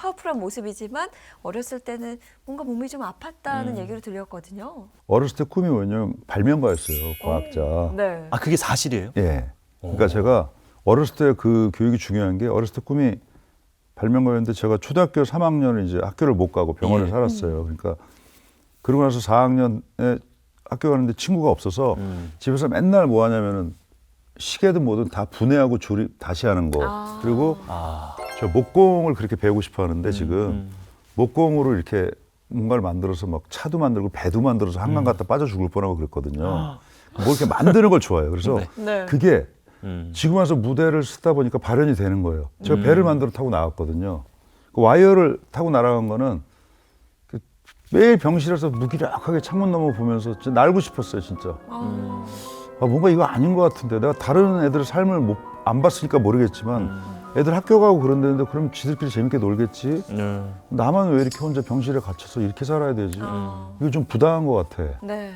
파워풀한 모습이지만 어렸을 때는 뭔가 몸이 좀 아팠다는 음. 얘기를 들렸거든요. 어렸을 때 꿈이 뭐냐면 발명가였어요. 과학자. 네. 아 그게 사실이에요? 예. 그러니까 제가 어렸을 때 그 교육이 중요한 게 어렸을 때 꿈이 발명가였는데 제가 초등학교 3학년을 이제 학교를 못 가고 병원에 예. 살았어요. 그러니까 그러고 나서 4학년에 학교 가는데 친구가 없어서 음. 집에서 맨날 뭐 하냐면은 시계든 뭐든 다 분해하고 조립 다시 하는 거. 아. 그리고 아 저 목공을 그렇게 배우고 싶어 하는데 지금 음. 목공으로 이렇게 뭔가를 만들어서 막 차도 만들고 배도 만들어서 한강 갔다 빠져 죽을 뻔하고 그랬거든요. 뭐 이렇게 만드는 걸 좋아해요. 그래서 네. 네. 그게 음. 지금 와서 무대를 쓰다 보니까 발현이 되는 거예요. 제가 음. 배를 만들어 타고 나갔거든요. 그 와이어를 타고 날아간 거는 그 매일 병실에서 무기력하게 창문 너머 보면서 진짜 날고 싶었어요, 진짜. 아. 아, 뭔가 이거 아닌 것 같은데 내가 다른 애들의 삶을 못, 안 봤으니까 모르겠지만 애들 학교 가고 그런 데인데 그럼 지들끼리 재밌게 놀겠지. 네. 나만 왜 이렇게 혼자 병실에 갇혀서 이렇게 살아야 되지? 아. 이거 좀 부당한 것 같아. 네.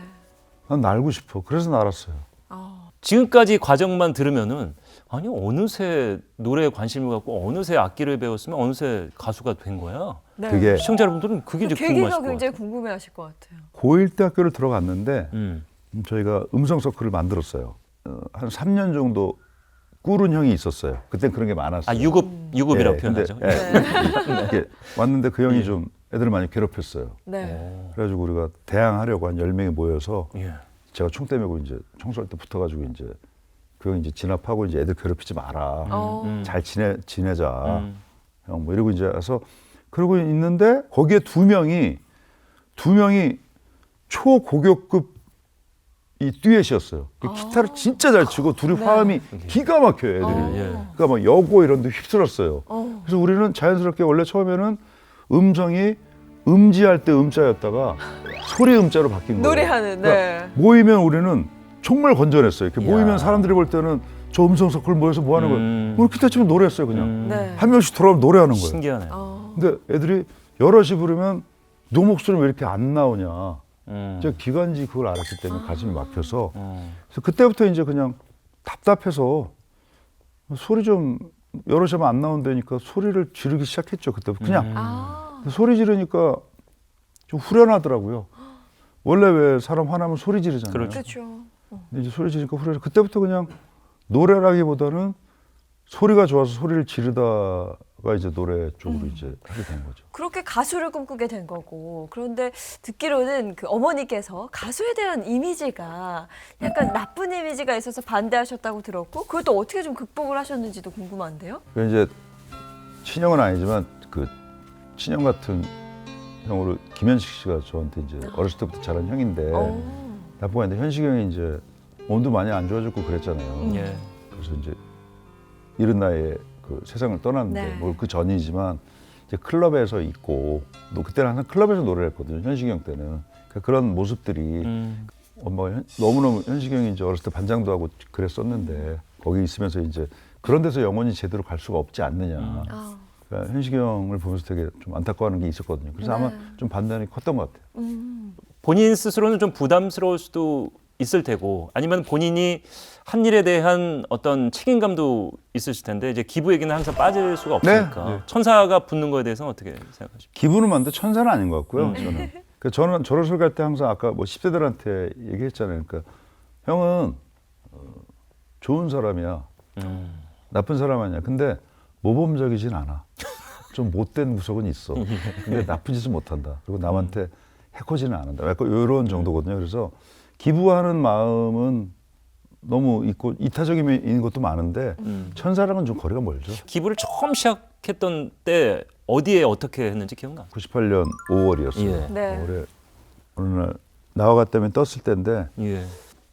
난 날고 싶어. 그래서 날았어요. 아. 지금까지 과정만 들으면은 아니 어느새 노래에 관심을 갖고 어느새 악기를 배웠으면 어느새 가수가 된 거야. 네. 그게 시청자 여러분들은 그게 이제 계기가 궁금하실 것 굉장히 같아요. 궁금해하실 것 같아요. 고1 때 학교를 들어갔는데 음. 음, 저희가 음성 서클을 만들었어요. 어, 한 3년 정도 꿀은 형이 있었어요. 그땐 그런 게 많았어요. 아 유급 유급이라고 예, 표현하죠. 근데, 예, 이렇게 왔는데 그 형이 좀 애들을 많이 괴롭혔어요. 네. 오. 그래가지고 우리가 대항하려고 한 10명이 모여서 예. 제가 총대 메고 이제 청소할 때 붙어가지고 이제 그 형이 이제 진압하고 이제 애들 괴롭히지 마라. 어. 음. 잘 지내 지내자. 음. 형뭐 이러고 이제 와서 그러고 있는데 거기에 두 명이 두 명이 초고교급 이 듀엣이었어요. 그 기타를 진짜 잘 치고 둘이 네. 화음이 기가 막혀요, 애들이. 어. 예. 그러니까 막 여고 이런 데 휩쓸었어요. 어. 그래서 우리는 자연스럽게 원래 처음에는 음성이 음지할 때 음자였다가 소리 음자로 바뀐 거예요. 노래하는 네. 모이면 우리는 정말 건전했어요. 이렇게. 모이면 사람들이 볼 때는 저 음성 서클 모여서 뭐 하는 음. 거예요? 우리 기타 치면 노래했어요, 그냥. 음. 네. 한 명씩 돌아오면 노래하는 거예요. 신기하네요. 어. 근데 애들이 여럿이 부르면 너 목소리 왜 이렇게 안 나오냐. 음. 제가 기관지 그걸 알았기 때문에 가슴이 막혀서 음. 그래서 그때부터 이제 그냥 답답해서 소리 좀 여럿이 하면 안 나온다니까 소리를 지르기 시작했죠. 그때부터 그냥 음. 아. 소리 지르니까 좀 후련하더라고요. 원래 왜 사람 화나면 소리 지르잖아요. 그렇죠. 그렇죠. 근데 이제 소리 지르니까 후련해. 그때부터 그냥 노래라기보다는 소리가 좋아서 소리를 지르다가 이제 노래 쪽으로 음. 이제 하게 된 거죠. 그렇게 가수를 꿈꾸게 된 거고 그런데 듣기로는 그 어머니께서 가수에 대한 이미지가 약간 나쁜 이미지가 있어서 반대하셨다고 들었고 그걸 또 어떻게 좀 극복을 하셨는지도 궁금한데요. 그 이제 친형은 아니지만 그 친형 같은 형으로 김현식 씨가 저한테 이제 어렸을 때부터 자란 형인데 어. 나쁜 거 아닌데 현식 형이 이제 몸도 많이 안 좋아졌고 그랬잖아요. 음. 예. 그래서 이제 이른 나이에 그 세상을 떠났는데 네. 뭐그 전이지만 이제 클럽에서 있고 또 그때는 항상 클럽에서 노래를 했거든요. 현식이 형 때는 그러니까 그런 모습들이 음. 엄마가 현- 너무너무 현식이 형이 이제 어렸을 때 반장도 하고 그랬었는데 거기 있으면서 이제 그런 데서 영원히 제대로 갈 수가 없지 않느냐. 음. 아. 그러니까 현식이 형을 보면서 되게 좀 안타까워하는 게 있었거든요. 그래서 아마 네. 좀 반단이 컸던 것 같아요. 음. 본인 스스로는 좀 부담스러울 수도 있을 테고 아니면 본인이 한 일에 대한 어떤 책임감도 있으실 텐데 이제 기부 얘기는 항상 빠질 수가 없으니까 네, 네. 천사가 붙는 거에 대해서는 어떻게 생각하십니까? 기분은 많은데 천사는 아닌 것 같고요. 음. 저는. 그 저는 저를 갈때 항상 아까 뭐 10대들한테 얘기했잖아요. 그러니까 형은 어, 좋은 사람이야. 음. 나쁜 사람 아니야. 근데 모범적이진 않아. 좀 못된 구석은 있어. 근데 나쁜 짓은 못한다. 그리고 남한테 해코지는 안 한다. 약간 이런 정도거든요. 그래서 기부하는 마음은 너무 있고 이타적인 것도 많은데 음. 천사랑은 좀 거리가 멀죠. 기부를 처음 시작했던 때 어디에 어떻게 했는지 기억나? 98년 5월이었어요. 예. 네. 올해 어느 날 나와 갔다면 떴을 때인데 예.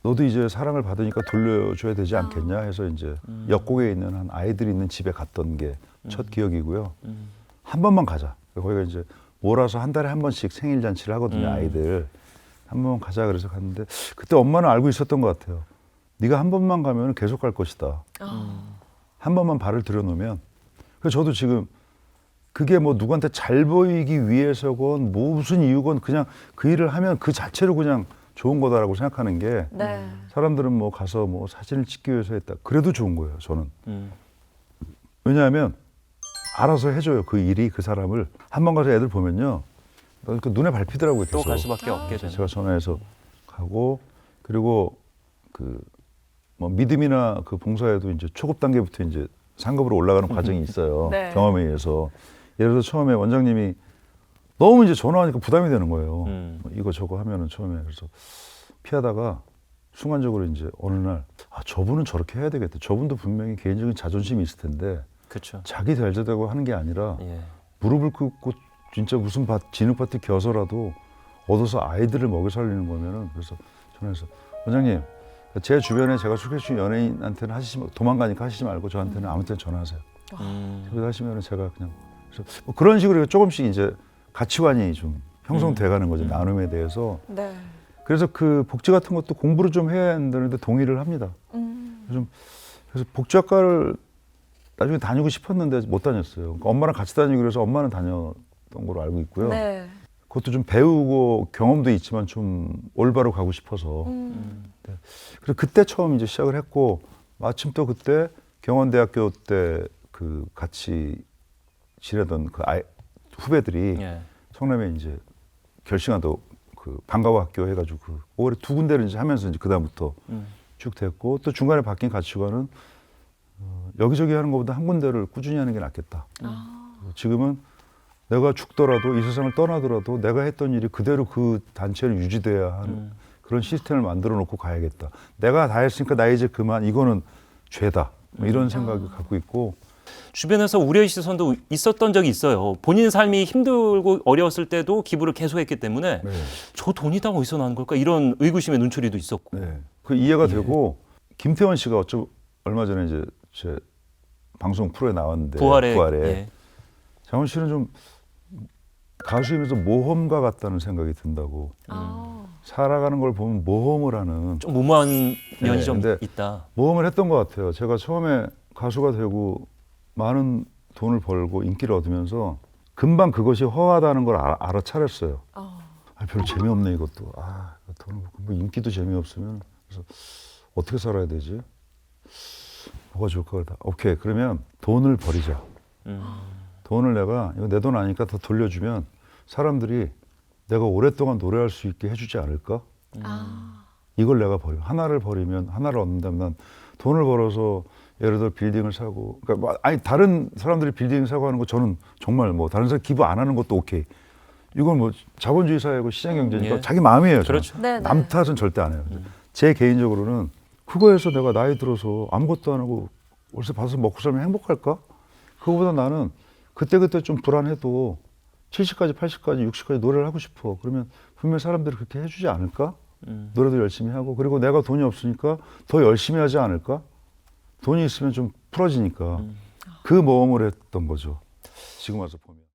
너도 이제 사랑을 받으니까 돌려줘야 되지 않겠냐 해서 이제 음. 역곡에 있는 한 아이들이 있는 집에 갔던 게 첫 기억이고요. 음. 한 번만 가자. 거기가 이제 몰아서 한 달에 한 번씩 생일 잔치를 하거든요. 음. 아이들 한 번만 가자 그래서 갔는데 그때 엄마는 알고 있었던 것 같아요. 네가 한 번만 가면 계속 갈 것이다. 아. 한 번만 발을 들여놓으면 그래서 저도 지금 그게 뭐 누구한테 잘 보이기 위해서건 뭐 무슨 이유건 그냥 그 일을 하면 그 자체로 그냥 좋은 거다라고 생각하는 게 네. 사람들은 뭐 가서 뭐 사진을 찍기 위해서 했다. 그래도 좋은 거예요. 저는 음. 왜냐하면 알아서 해줘요. 그 일이 그 사람을 한 번 가서 애들 보면요, 그 눈에 밟히더라고요. 또. 갈 수밖에 없게 되는. 제가 전화해서 가고 그리고 그 뭐 믿음이나 그 봉사에도 이제 초급 단계부터 이제 상급으로 올라가는 과정이 있어요. 네. 경험에 의해서 예를 들어 처음에 원장님이 너무 이제 전화하니까 부담이 되는 거예요. 음. 뭐 이거 저거 하면은 처음에 그래서 피하다가 순간적으로 이제 어느 날 아, 저분은 저렇게 해야 되겠다. 저분도 분명히 개인적인 자존심이 있을 텐데 그렇죠. 자기 잘되다고 하는 게 아니라 예. 무릎을 꿇고 진짜 무슨 밭, 진흙밭을 겨서라도 얻어서 아이들을 먹여 살리는 거면은 그래서 전화해서 원장님 제 주변에 제가 소개해준 연예인한테는 하시지 마- 도망가니까 하시지 말고 저한테는 아무 때나 전화하세요. 음. 그래서 하시면은 제가 그냥 그래서 뭐 그런 식으로 조금씩 이제 가치관이 좀 형성돼 가는 거죠 나눔에 대해서. 네. 그래서 그 복지 같은 것도 공부를 좀 해야 한다는데 동의를 합니다. 음. 좀 그래서 복지학과를 나중에 다니고 싶었는데 못 다녔어요. 그러니까 엄마랑 같이 다니기로 해서 엄마는 다녔 던 걸로 알고 있고요. 네. 그것도 좀 배우고 경험도 있지만 좀 올바로 가고 싶어서 음. 그래서 그때 처음 이제 시작을 했고 마침 또 그때 경원대학교 때 그 같이 지내던 그 아이 후배들이 예. 성남에 이제 결승한도 그 방과후 학교 해가지고 그 5월에 두 군데를 이제 하면서 이제 그 다음부터 음. 쭉 됐고 또 중간에 바뀐 가치관은 어, 여기저기 하는 것보다 한 군데를 꾸준히 하는 게 낫겠다. 아. 지금은 내가 죽더라도 이 세상을 떠나더라도 내가 했던 일이 그대로 그 단체를 유지돼야 하는 음. 그런 시스템을 만들어 놓고 가야겠다. 내가 다 했으니까 나 이제 그만 이거는 죄다. 뭐 이런 생각을 갖고 있고 주변에서 우려의 시선도 있었던 적이 있어요. 본인 삶이 힘들고 어려웠을 때도 기부를 계속했기 때문에 네. 저 돈이 다 어디서 나는 걸까 이런 의구심의 눈초리도 있었고. 네. 그 이해가 되고 김태원 씨가 어쩌 얼마 전에 이제 제 방송 프로에 나왔는데 부활의 예. 장원 씨는 좀 가수이면서 모험가 같다는 생각이 든다고 아. 살아가는 걸 보면 모험을 하는 좀 무모한 면이 네, 좀 근데 있다. 모험을 했던 것 같아요. 제가 처음에 가수가 되고 많은 돈을 벌고 인기를 얻으면서 금방 그것이 허하다는 걸 알, 알아차렸어요. 어. 아, 별로 재미없네 이것도. 아, 돈을 벌고 뭐 인기도 재미없으면 그래서 어떻게 살아야 되지? 뭐가 좋을까 그러다. 오케이 그러면 돈을 버리자. 음. 돈을 내가 이거 내 돈 아니까 더 돌려주면 사람들이 내가 오랫동안 노래할 수 있게 해주지 않을까? 아. 이걸 내가 버려 하나를 버리면 하나를 얻는다면 난 돈을 벌어서 예를 들어 빌딩을 사고 그러니까 뭐 아니 다른 사람들이 빌딩 사고 하는 거 저는 정말 뭐 다른 사람 기부 안 하는 것도 오케이 이건 뭐 자본주의 사회고 시장 경제니까 예. 자기 마음이에요 저는. 그렇죠. 네, 네. 남 탓은 절대 안 해요 제 개인적으로는 그거에서 내가 나이 들어서 아무것도 안 하고 월세 받아서 먹고 살면 행복할까 그거보다 나는 그때그때 좀 불안해도 70까지 80까지 60까지 노래를 하고 싶어 그러면 분명 사람들이 그렇게 해주지 않을까 음. 노래도 열심히 하고 그리고 내가 돈이 없으니까 더 열심히 하지 않을까? 돈이 있으면 좀 풀어지니까 그 모험을 했던 거죠. 지금 와서 보면.